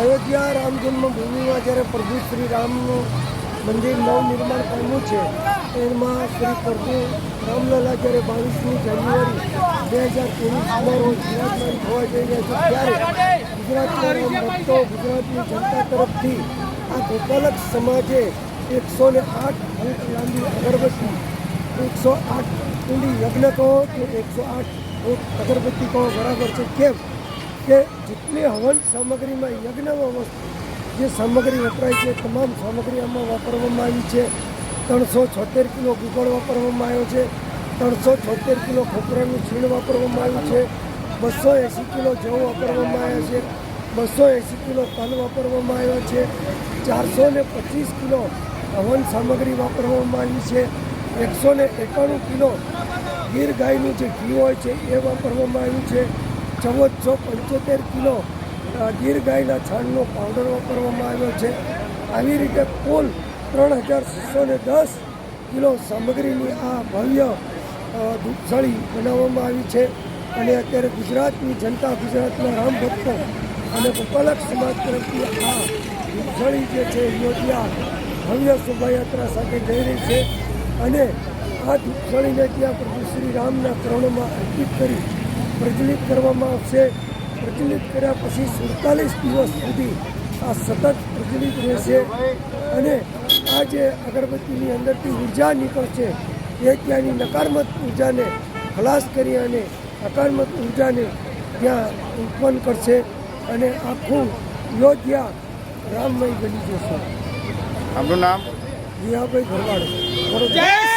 અયોધ્યા રામ જન્મભૂમિમાં જ્યારે પ્રભુ શ્રી રામનું મંદિર નવનિર્માણ પામ્યું છે, એમાં શ્રી પ્રભુ રામલલા જ્યારે બાવીસમી જાન્યુઆરી બે હજાર ત્રેવીસમાં રોજ વિરાજમાન થવા જઈ રહ્યા છે, ત્યારે ગુજરાતના રામ ભક્તો, ગુજરાતની જનતા તરફથી આ ગોપાલક સમાજે એકસો ને આઠ ફૂટ લાંબી અગરબત્તી, એકસો આઠ કુંડી યજ્ઞ કહો કે એકસો આઠ ફૂટ અગરબત્તી કહો, બરાબર છે, કેમ? કે જેટલી હવન સામગ્રીમાં યજ્ઞમાં વસ્તુ જે સામગ્રી વપરાય છે તમામ સામગ્રી આમાં વાપરવામાં આવી છે. ત્રણસો છોતેર કિલો ગુગળ વાપરવામાં આવ્યો છે. ત્રણસો છોતેર કિલો ખોપરાનું છીણ વાપરવામાં આવ્યું છે. બસો એંસી કિલો જવ વાપરવામાં આવ્યા છે. બસો એંસી કિલો તલ વાપરવામાં આવ્યો છે. ચારસો ને પચીસ કિલો હવન સામગ્રી વાપરવામાં આવી છે. એકસો ને એકાણું કિલો ગીર ગાયનું જે ઘી હોય છે, એ વાપરવામાં આવ્યું છે. ચૌદસો પંચોતેર કિલો ગીર ગાયના છાણનો પાવડર વાપરવામાં આવ્યો છે. આવી રીતે કુલ ત્રણ હજાર છસો ને દસ કિલો સામગ્રીની આ ભવ્ય અ, બનાવવામાં આવી છે. અને અત્યારે ગુજરાતની જનતા ગુજરાતના રામ ભક્તો અને ગોપાલક સમાજ તરફથી આ દૂધસાળી જે છે યોજના ભવ્ય શોભાયાત્રા સાથે જઈ રહી છે. અને આ દૂધસાળીને ત્યાં પ્રભુ શ્રી રામના ચરણોમાં અર્પિત કરી પ્રજ્વલિત કરવામાં આવશે. પ્રજ્વલિત કર્યા પછી સુડતાલીસ દિવસ સુધી આ સતત પ્રજ્વલિત રહેશે. અને આ જે અગરબત્તીની અંદરથી ઊર્જા નીકળશે એ ત્યાંની નકારાત્મક ઉર્જાને ખલાસ કરી અને હકારાત્મક ઉર્જાને ત્યાં ઉત્પન્ન કરશે અને આખું યોધ્યા રામમય બની જશે. આપનું નામ? જીયાભાઈ ભરવાડ